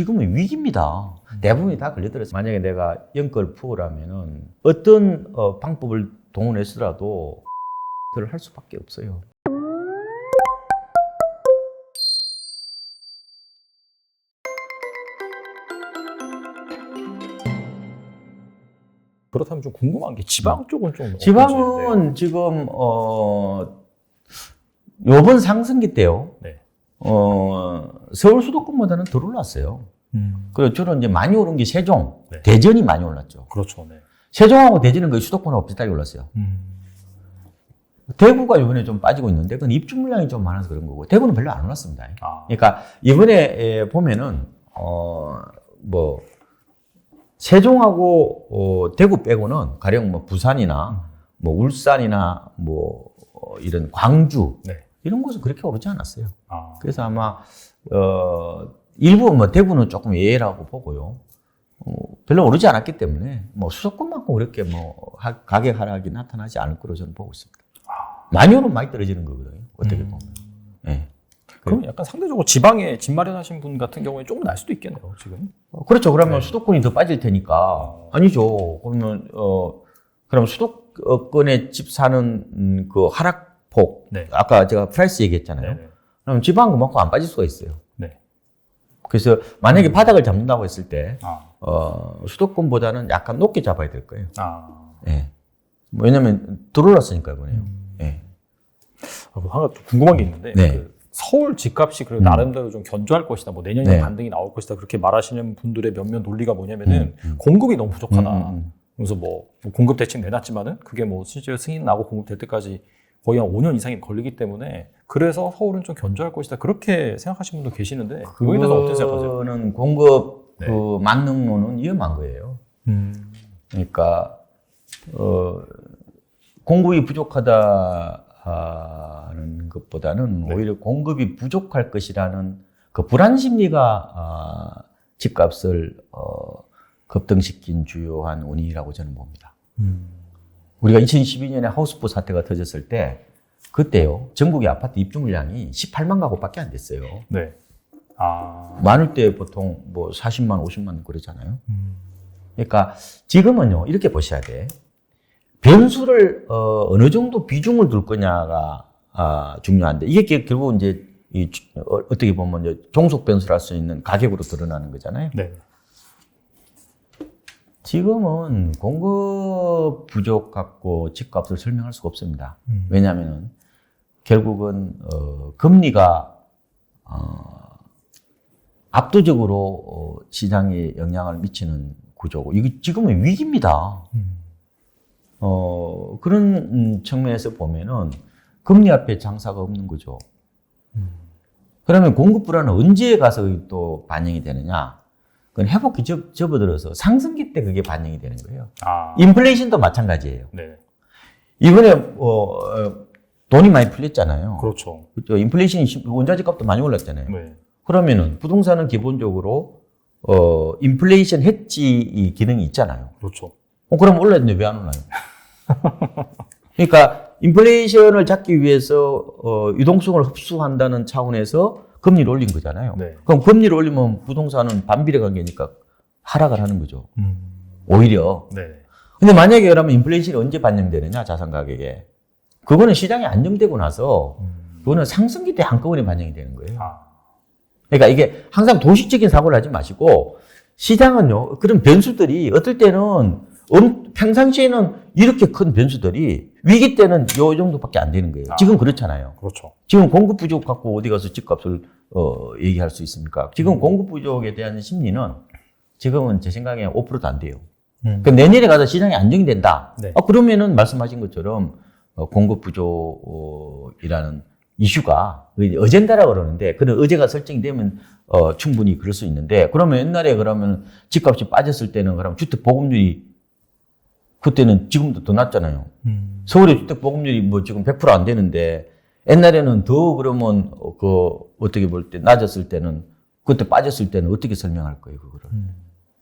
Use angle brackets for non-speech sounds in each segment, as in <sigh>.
지금은 위기입니다. 대부분이 다 걸려들었어요. 만약에 내가 연걸 푸어라면은 어떤 어, 방법을 동원했더라도 그걸 할 수밖에 없어요. 그렇다면 좀 궁금한 게 지방 쪽은 좀. 지방은 지금 어 요번 상승기 때요. 네. 어 서울 수도권보다는 덜 올랐어요. 음, 그리고 주로 이제 많이 오른 게 세종, 네. 대전이 많이 올랐죠. 그렇죠. 네. 세종하고 대전은 거의 수도권하고 비슷하게 올랐어요. 음, 대구가 이번에 좀 빠지고 있는데 그건 입주 물량이 좀 많아서 그런 거고 대구는 별로 안 올랐습니다. 아, 그러니까 이번에 에, 보면은 어뭐 세종하고 어, 대구 빼고는 가령 뭐 부산이나 뭐 울산이나 뭐 어, 이런 광주 네. 이런 곳은 그렇게 오르지 않았어요. 아, 그래서 아마 어 일부 뭐 대구는 조금 예외라고 보고요. 어, 별로 오르지 않았기 때문에 뭐 수도권만큼 그렇게 뭐 하- 가격 하락이 나타나지 않을 거로 저는 보고 있습니다. 많이 오르면 많이 떨어지는 거거든요. 어떻게 보면. 예. 그럼 약간 상대적으로 지방에 집 마련하신 분 같은 경우에 조금 날 수도 있겠네요. 지금. 어, 그렇죠. 그러면 네. 수도권이 더 빠질 테니까 아니죠. 그러면 어 그럼 수도권에 집 사는 음, 그 하락폭 네. 아까 제가 프라이스 얘기했잖아요. 네. 그럼 지방 그만큼 안 빠질 수가 있어요. 네. 그래서 만약에 바닥을 잡는다고 했을 때 아, 어, 수도권보다는 약간 높게 잡아야 될 거예요. 아. 예. 뭐 왜냐면 들어올랐으니까 이번에요. 예. 아, 하나 좀 궁금한 게 있는데 네. 그 서울 집값이 그래도 음. 나름대로 좀 견조할 것이다. 뭐 내년에 네. 반등이 나올 것이다. 그렇게 말하시는 분들의 몇몇 논리가 뭐냐면은 음, 음. 공급이 너무 부족하다. 음, 음, 그래서 뭐, 뭐 공급 대책 내놨지만은 그게 뭐 실제로 승인 나고 공급 될 때까지 거의 한 5년 이상이 걸리기 때문에 그래서 서울은 좀 견조할 것이다. 그렇게 생각하시는 분도 계시는데 그거에 대해서 어떻게 생각하세요? 그거는 공급 네. 그 만능론은 위험한 거예요. 음. 그러니까 어, 공급이 부족하다는 것보다는 네. 오히려 공급이 부족할 것이라는 그 불안 심리가 아, 집값을 어, 급등시킨 주요한 원인이라고 저는 봅니다. 음. 우리가 2012년에 하우스포 사태가 터졌을 때 그때요 전국의 아파트 입주 물량이 18만 가구밖에 안 됐어요. 네. 아. 많을 때 보통 뭐 40만, 50만 그러잖아요. 음. 그러니까 지금은요 이렇게 보셔야 돼. 변수를 어, 느 정도 비중을 둘 거냐가 아, 중요한데 이게 게- 결국 이제 이, 주- 어, 어떻게 보면 이제 종속 변수를 할 수 있는 가격으로 드러나는 거잖아요. 네. 지금은 공급 부족 갖고 집값을 설명할 수가 없습니다. 음. 왜냐하면은 결국은 어, 금리가 어, 압도적으로 어, 시장에 영향을 미치는 구조고 이게 지금은 위기입니다. 음. 어, 그런 음, 측면에서 보면은 금리 앞에 장사가 없는 거죠. 그러면 공급 불안은 언제 가서 또 반영이 되느냐? 그건 회복기 접, 접어들어서 상승기 때 그게 반영이 되는 거예요. 아. 인플레이션도 마찬가지예요. 네. 이번에 어, 어, 돈이 많이 풀렸잖아요. 그렇죠. 그렇죠. 인플레이션이 심- 원자재 값도 많이 올랐잖아요. 네. 그러면은 부동산은 기본적으로 어, 인플레이션 해지 이 기능이 있잖아요. 그렇죠. 어, 그럼 올랐는데 왜 안 올라요? <laughs> 그러니까 인플레이션을 잡기 위해서 어, 유동성을 흡수한다는 차원에서 금리를 올린 거잖아요. 네. 그럼 금리를 올리면 부동산은 반비례 관계니까 하락을 하는 거죠. 음. 오히려. 네. 근데 만약에 그러면 인플레이션이 언제 반영되느냐 자산 가격에 그거는 시장이 안정되고 나서 음. 그거는 상승기 때 한꺼번에 반영이 되는 거예요. 아. 그러니까 이게 항상 도식적인 사고를 하지 마시고 시장은요 그런 변수들이 어떨 때는 엄- 평상시에는 이렇게 큰 변수들이 위기 때는 요 정도밖에 안 되는 거예요. 아. 지금 그렇잖아요. 그렇죠. 지금 공급 부족 갖고 어디 가서 집값을 어, 얘기할 수 있습니까? 지금 공급 부족에 대한 심리는 지금은 제 생각에 5%도 안 돼요. 음. 그 내년에 가서 시장이 안정된다. 네. 아, 그러면은 말씀하신 것처럼 어, 공급 부족이라는 이슈가 그 어젠다라고 그러는데 그런 의제가 설정이 되면 어, 충분히 그럴 수 있는데 그러면 옛날에 그러면 집값이 빠졌을 때는 그럼 주택 보급률이 그때는 지금도 더 낮잖아요. 음. 서울의 주택 보급률이 뭐 지금 100%안 되는데 옛날에는 더 그러면 어, 그 어떻게 볼 때 낮았을 때는 그때 빠졌을 때는 어떻게 설명할 거예요 그거를. 음.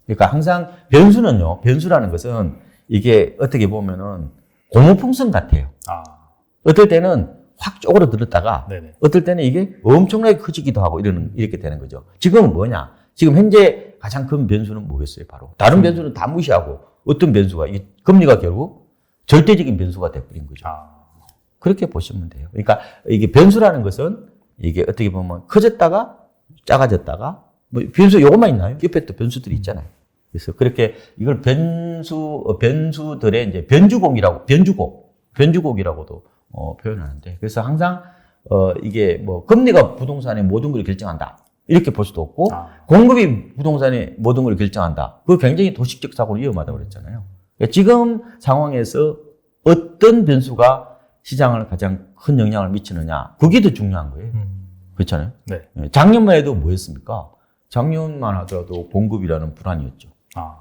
그러니까 항상 변수는요. 변수라는 것은 이게 어떻게 보면은 고무풍선 같아요. 아. 어떨 때는 확 쪼그러들었다가 네네. 어떨 때는 이게 엄청나게 커지기도 하고 이러는 이렇게 되는 거죠. 지금은 뭐냐? 지금 현재 가장 큰 변수는 뭐겠어요? 바로 다른 변수는 다 무시하고 어떤 변수가 이 금리가 결국 절대적인 변수가 돼버린 거죠. 아, 그렇게 보시면 돼요. 그러니까 이게 변수라는 것은 이게 어떻게 보면 커졌다가 작아졌다가 뭐 변수 요것만 있나요? 옆에 또 변수들이 있잖아요. 그래서 그렇게 이걸 변수 어, 변수들의 이제 변주곡이라고 변주곡 변주곡이라고도 어, 표현하는데 그래서 항상 어 이게 뭐 금리가 부동산의 모든 걸 결정한다 이렇게 볼 수도 없고 아. 공급이 부동산의 모든 걸 결정한다. 그거 굉장히 도식적 사고로 위험하다고 그랬잖아요. 그러니까 지금 상황에서 어떤 변수가 시장을 가장 큰 영향을 미치느냐 그게 더 중요한 거예요. 음, 그렇잖아요. 네. 예, 작년만 해도 뭐였습니까? 작년만 하더라도 공급이라는 불안이었죠. 아,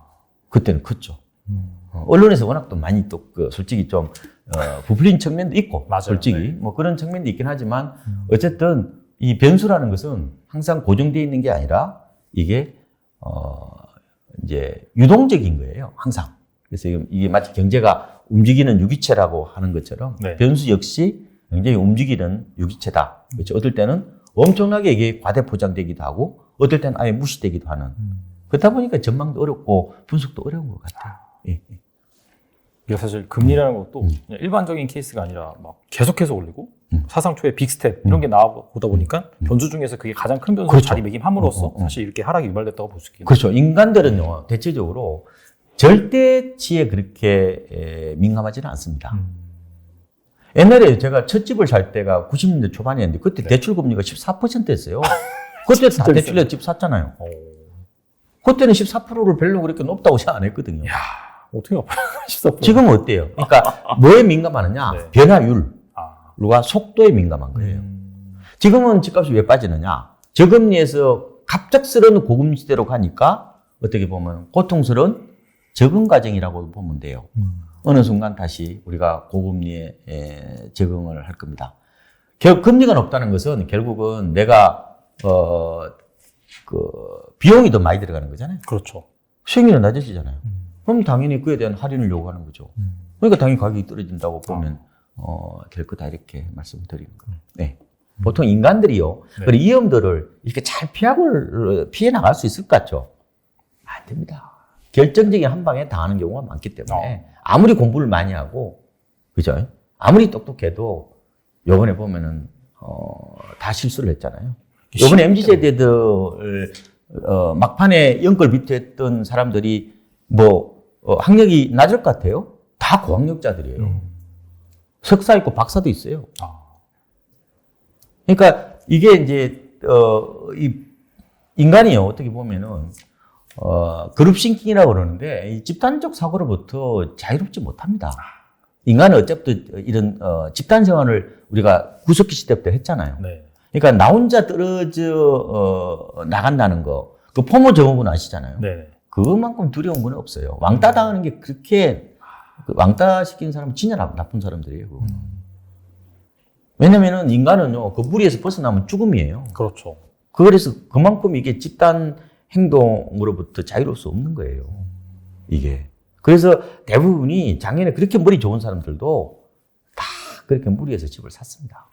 그때는 컸죠. 음, 어, 언론에서 워낙 또 많이 또 그 솔직히 좀 어, 부풀린 측면도 있고 맞아요. 솔직히 네. 뭐 그런 측면도 있긴 하지만 어쨌든 이 변수라는 것은 항상 고정되어 있는 게 아니라 이게 어 이제 유동적인 거예요 항상 그래서 이게- 마치 경제가 움직이는 유기체라고 하는 것처럼 네. 변수 역시 굉장히 움직이는 유기체다 그렇죠 어떨 때는 엄청나게 이게 과대 포장되기도 하고 어떨 때는 아예 무시되기도 하는 그렇다 보니까 전망도 어렵고 분석도 어려운 것 같아요. 예. 이게 사실 금리라는 것도 음. 그냥 일반적인 케이스가 아니라 막 계속해서 올리고 사상 초에 빅스텝 이런 게 나오다 보니까 변수 중에서 그게 가장 큰 변수로 음. 그렇죠. 자리매김함으로써 어, 어, 어. 사실 이렇게 하락이 유발됐다고 볼 수 있겠네요. 그렇죠. 인간들은요, 대체적으로 절대치에 그렇게 에, 민감하지는 않습니다. 음. 옛날에 제가 첫 집을 살 때가 90년대 초반이었는데 그때 네. 대출 금리가 14%였어요. <laughs> 그때 다 대출로 집 샀잖아요. 어, 그때는 14%를 별로 그렇게 높다고 생각 안 했거든요. 야, 어떻게 <laughs> 아파요? 14%. 지금은 어때요? 그러니까 <laughs> 뭐에 민감하느냐? 네. 변화율과 아, 속도에 민감한 거예요. 음, 지금은 집값이 왜 빠지느냐? 저금리에서 갑작스러운 고금리 시대로 가니까 어떻게 보면 고통스러운 적응 과정이라고 보면 돼요. 음. 어느 순간 다시 우리가 고금리에 에, 적응을 할 겁니다. 결, 금리가 높다는 것은 결국은 내가 어, 그 비용이 더 많이 들어가는 거잖아요. 그렇죠. 수익률은 낮아지잖아요. 그럼 당연히 그에 대한 할인을 요구하는 거죠. 음. 그러니까 당연히 가격이 떨어진다고 보면 어, 될 거다 이렇게 말씀드리는 거예요. 네. 보통 인간들이요. 네. 그리고 위험들을 이렇게 잘 피하고 피해 나갈 수 있을 것 같죠? 안 됩니다. 결정적인 한 방에 당하는 경우가 많기 때문에 아무리 공부를 많이 하고 그죠? 아무리 똑똑해도 요번에 보면은 어, 다 실수를 했잖아요. 요번에 MZ 세대들 어, 막판에 연걸 비트했던 사람들이 뭐 어, 학력이 낮을 것 같아요? 다 고학력자들이에요. 음. 석사 있고 박사도 있어요. 아, 그러니까 이게 이제 어, 이 인간이요 어떻게 보면은 어, 그룹 싱킹이라고 그러는데 이 집단적 사고로부터 자유롭지 못합니다. 인간은 어차피 이런 어, 집단 생활을 우리가 구석기 시대부터 했잖아요. 네. 그러니까 나 혼자 떨어져 어, 나간다는 거, 그 포모 정업은 아시잖아요. 네. 그만큼 두려운 건 없어요. 왕따 당하는 게 그렇게 그 왕따 시키는 사람은 진짜 나- 나쁜 사람들이에요. 그거. 왜냐면은 인간은요 그 무리에서 벗어나면 죽음이에요. 그렇죠. 그래서 그만큼 이게 집단 행동으로부터 자유로울 수 없는 거예요. 이게. 그래서 대부분이 작년에 그렇게 머리 좋은 사람들도 다 그렇게 무리해서 집을 샀습니다.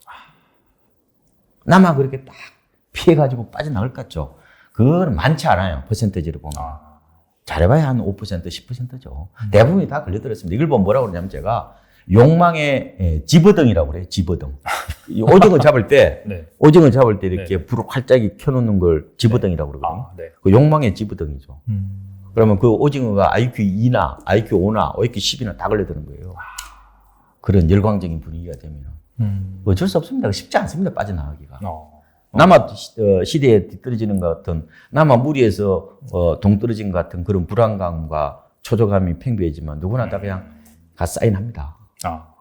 나만 그렇게 딱 피해가지고 빠져나갈 것 같죠? 그건 많지 않아요. 퍼센테지를 보면. 아, 잘해봐야 한 5%, 10%죠. 대부분이 다 걸려들었습니다. 이걸 보면 뭐라고 그러냐면 제가 욕망의 예, 집어등이라고 그래요. 집어등. 이 오징어 잡을 때, <laughs> 네. 오징어 잡을 때 이렇게 불을 활짝이 켜놓는 걸 집어등이라고 그러거든요. 아, 네. 그 욕망의 집어등이죠. 음. 그러면 그 오징어가 IQ 2나 IQ 5나 IQ 10이나 다 걸려드는 거예요. 그런 열광적인 분위기가 되면. 음. 어쩔 수 없습니다. 쉽지 않습니다. 빠져나가기가. 어. 남아 시- 어, 시대에 뒤떨어지는 것 같은 남아 무리에서 어, 동떨어진 것 같은 그런 불안감과 초조감이 팽배하지만 누구나 다 그냥 가 사인합니다. 아,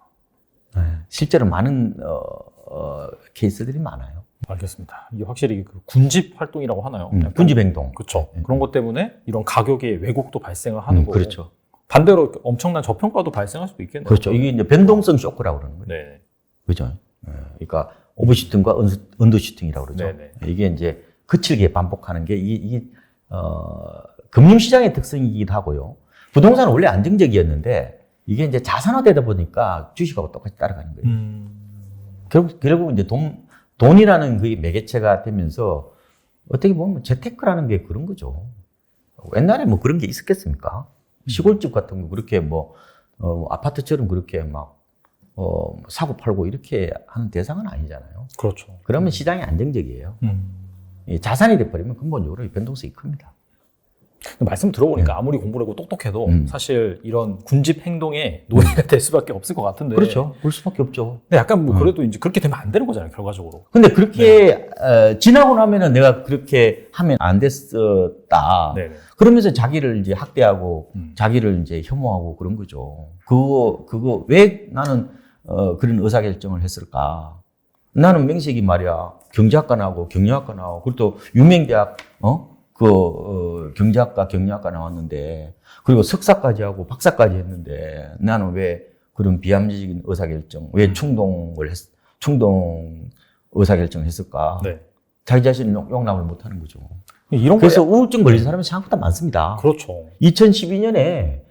실제로 많은 어, 어, 케이스들이 많아요. 알겠습니다. 이게 확실히 그 군집 활동이라고 하나요? 음, 군집 행동. 그렇죠. 그런 것 때문에 이런 가격의 왜곡도 발생을 하는 음, 거고. 그렇죠. 반대로 엄청난 저평가도 발생할 수도 있겠네요. 그렇죠. 이게 이제 변동성 쇼크라고 그러는 거예요. 네. 그죠? 예, 그러니까 오버슈팅과 언- 언더슈팅이라고 그러죠. 네네. 이게 이제 거칠게 반복하는 게 이게, 이게 어, 금융시장의 특성이기도 하고요. 부동산은 원래 안정적이었는데 이게 이제 자산화되다 보니까 주식하고 똑같이 따라가는 거예요. 음. 결국 결국 이제 돈 돈이라는 그 매개체가 되면서 어떻게 보면 재테크라는 게 그런 거죠. 옛날에 뭐 그런 게 있었겠습니까? 시골집 같은 거 그렇게 뭐, 어, 아파트처럼 그렇게 막, 어, 사고 팔고 이렇게 하는 대상은 아니잖아요. 그렇죠. 그러면 시장이 안정적이에요. 음. 이 자산이 돼버리면 근본적으로 이 변동성이 큽니다. 말씀 들어보니까 아무리 공부를 하고 똑똑해도 음. 사실 이런 군집 행동에 논의가 <laughs> 될 수밖에 없을 것 같은데. 그렇죠. 그럴 수밖에 없죠. 근데 약간 뭐 음. 그래도 이제 그렇게 되면 안 되는 거잖아요, 결과적으로. 근데 그렇게 어, 지나고 나면은 내가 그렇게 하면 안 됐었다. 네네. 그러면서 자기를 이제 학대하고 음. 자기를 이제 혐오하고 그런 거죠. 그거 그거 왜 나는 어, 그런 의사 결정을 했을까? 나는 명색이 말이야 경제학과 나오고 경영학과 나오고 그리고 또 유명 대학 어 그 어, 경제학과 경영학과 나왔는데 그리고 석사까지 하고 박사까지 했는데 나는 왜 그런 비합리적인 의사 결정 왜 충동을 했 충동 의사 결정을 했을까? 네. 자기 자신을 용- 용납을 못하는 거죠. 이런 그래서 거 우울증 걸린 사람이 생각보다 많습니다. 그렇죠. 2012년에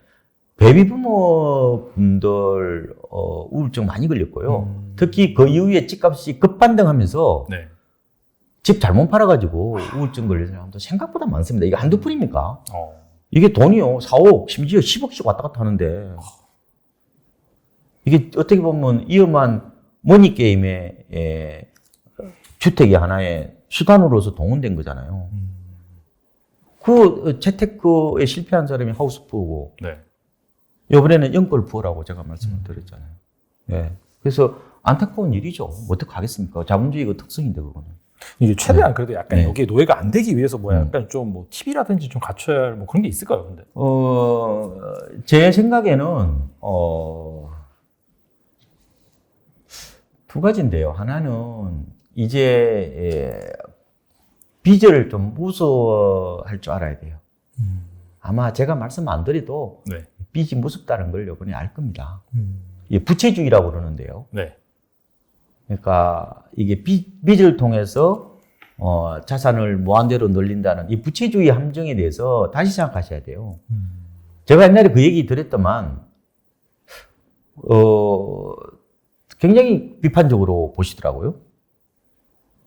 베이비 부모 분들 어, 우울증 많이 걸렸고요. 음. 특히 그 이후에 집값이 급반등하면서 네. 집 잘못 팔아가지고 우울증 걸린 사람도 생각보다 많습니다. 이게 한두 푼입니까? 어. 이게 돈이요. 4억, 심지어 10억씩 왔다 갔다 하는데 이게 어떻게 보면 위험한 머니 게임의 에, 주택이 하나의 수단으로서 동원된 거잖아요. 그 재테크에 실패한 사람이 하우스푸어고 네. 이번에는 연골부어라고 제가 말씀을 드렸잖아요. 예. 그래서 안타까운 일이죠. 뭐 어떻게 하겠습니까? 자본주의 그 특성인데 그거는. 이게 최대한 그래도 약간 네. 여기에 노예가 안 되기 위해서 뭐 음. 약간 좀뭐 팁이라든지 좀 갖춰야 할 뭐 그런 게 있을까요, 근데? 어, 제 생각에는, 어, 두 가지인데요. 하나는 이제, 예, 빚을 좀 무서워할 줄 알아야 돼요. 아마 제가 말씀 안 드려도 네. 빚이 무섭다는 걸 요번에 알 겁니다. 이게 부채주의라고 그러는데요. 네. 그러니까 이게 빚, 빚을 통해서 어, 자산을 무한대로 늘린다는 이 부채주의 함정에 대해서 다시 생각하셔야 돼요. 제가 옛날에 그 얘기 드렸더만, 어, 굉장히 비판적으로 보시더라고요.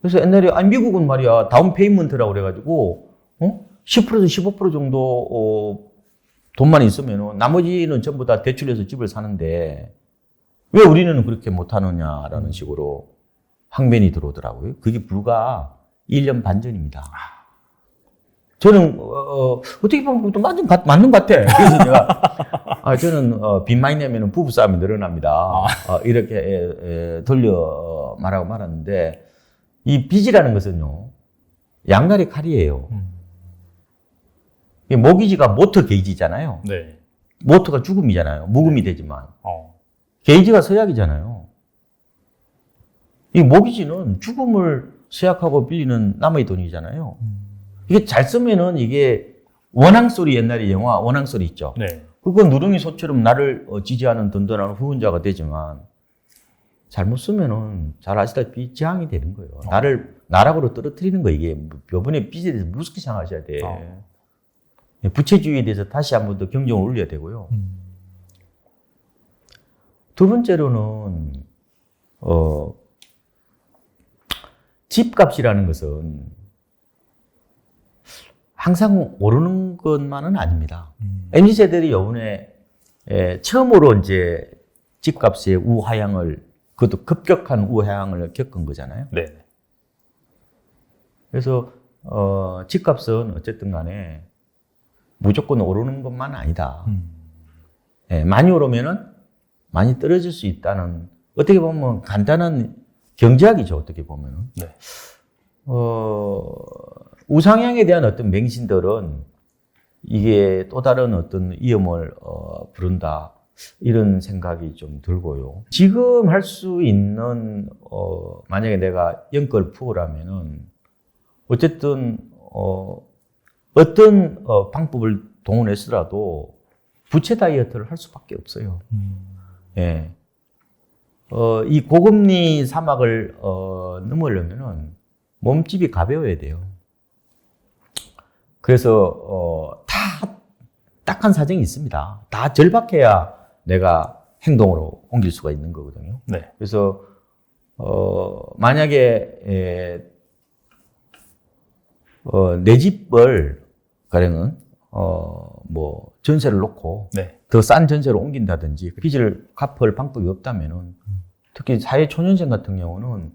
그래서 옛날에, 아, 미국은 말이야, 다운 페이먼트라고 그래가지고, 어? 10%에서 15% 정도, 어, 돈만 있으면 나머지는 전부 다 대출해서 집을 사는데, 왜 우리는 그렇게 못하느냐라는 식으로 항변이 들어오더라고요. 그게 불과 1년 반 전입니다. 저는 어, 떻게 보면 또 맞는, 것- 맞는 것 같아. 그래서 제가 아, 저는 어, 빚 많이 내면 부부 싸움이 늘어납니다. 어, 이렇게 에, 에, 돌려 어, 말하고 말았는데 이 빚이라는 것은요 양날의 칼이에요. 이 모기지가 모터 게이지잖아요. 네. 모터가 죽음이잖아요. 묵음이 되지만 어. 게이지가 서약이잖아요. 이 모기지는 죽음을 서약하고 빌리는 남의 돈이잖아요. 이게 잘 쓰면은 이게 원앙 소리 옛날에 영화 원앙 소리 있죠. 네. 그건 누렁이 소처럼 나를 어, 지지하는 든든한 후원자가 되지만 잘못 쓰면은 잘 아시다시피 재앙이 되는 거예요. 나를 나락으로 떨어뜨리는 거 이게 이번에 빚에 대해서 무섭게 생각하셔야 돼. 어. 부채주의에 대해서 다시 한 번 더 경종을 울려야 되고요. 두 번째로는 어, 집값이라는 것은 항상 오르는 것만은 아닙니다. MZ 세대들이 요번에 에, 처음으로 이제 집값의 우하향을 그것도 급격한 우하향을 겪은 거잖아요. 네. 그래서 어, 집값은 어쨌든 간에 무조건 오르는 것만 아니다. 예, 많이 오르면은 많이 떨어질 수 있다는 어떻게 보면 간단한 경제학이죠. 어떻게 보면은. 네. 어, 우상향에 대한 어떤 맹신들은 이게 또 다른 어떤 위험을 어, 부른다. 이런 생각이 좀 들고요. 지금 할 수 있는, 어, 만약에 내가 연걸 푸어라면은 어쨌든, 어, 어떤 어, 방법을 동원해서라도 부채 다이어트를 할 수밖에 없어요. 예. 어, 이 고금리 사막을 어, 넘으려면은 몸집이 가벼워야 돼요. 그래서 어, 다 딱한 사정이 있습니다. 다 절박해야 내가 행동으로 옮길 수가 있는 거거든요. 네. 그래서 어, 만약에 에, 어, 내 집을 가령은 어, 뭐 전세를 놓고 네. 더싼 전세로 옮긴다든지 그 빚을 갚을 방법이 없다면은 특히 사회 초년생 같은 경우는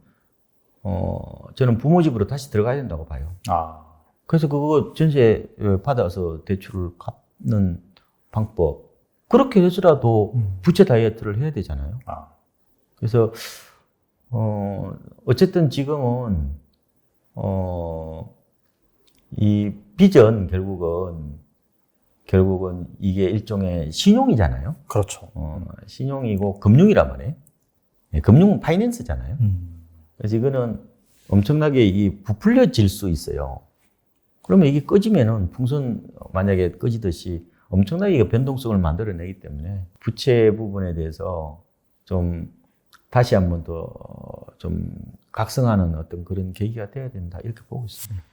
어, 저는 부모 집으로 다시 들어가야 된다고 봐요. 아. 그래서 그거 전세 어, 받아서 대출을 갚는 방법 그렇게 해서라도 부채 다이어트를 해야 되잖아요. 아. 그래서 어 어쨌든 지금은 어이 빚은 결국은 결국은 이게 일종의 신용이잖아요. 그렇죠. 어 신용이고 금융이란 말이에요. 예, 금융 파이낸스잖아요. 음. 그래서 이거는 엄청나게 이 부풀려질 수 있어요. 그러면 이게 꺼지면은 풍선 만약에 꺼지듯이 엄청나게 변동성을 만들어내기 때문에 부채 부분에 대해서 좀 다시 한 번 더 좀 각성하는 어떤 그런 계기가 돼야 된다 이렇게 보고 있습니다.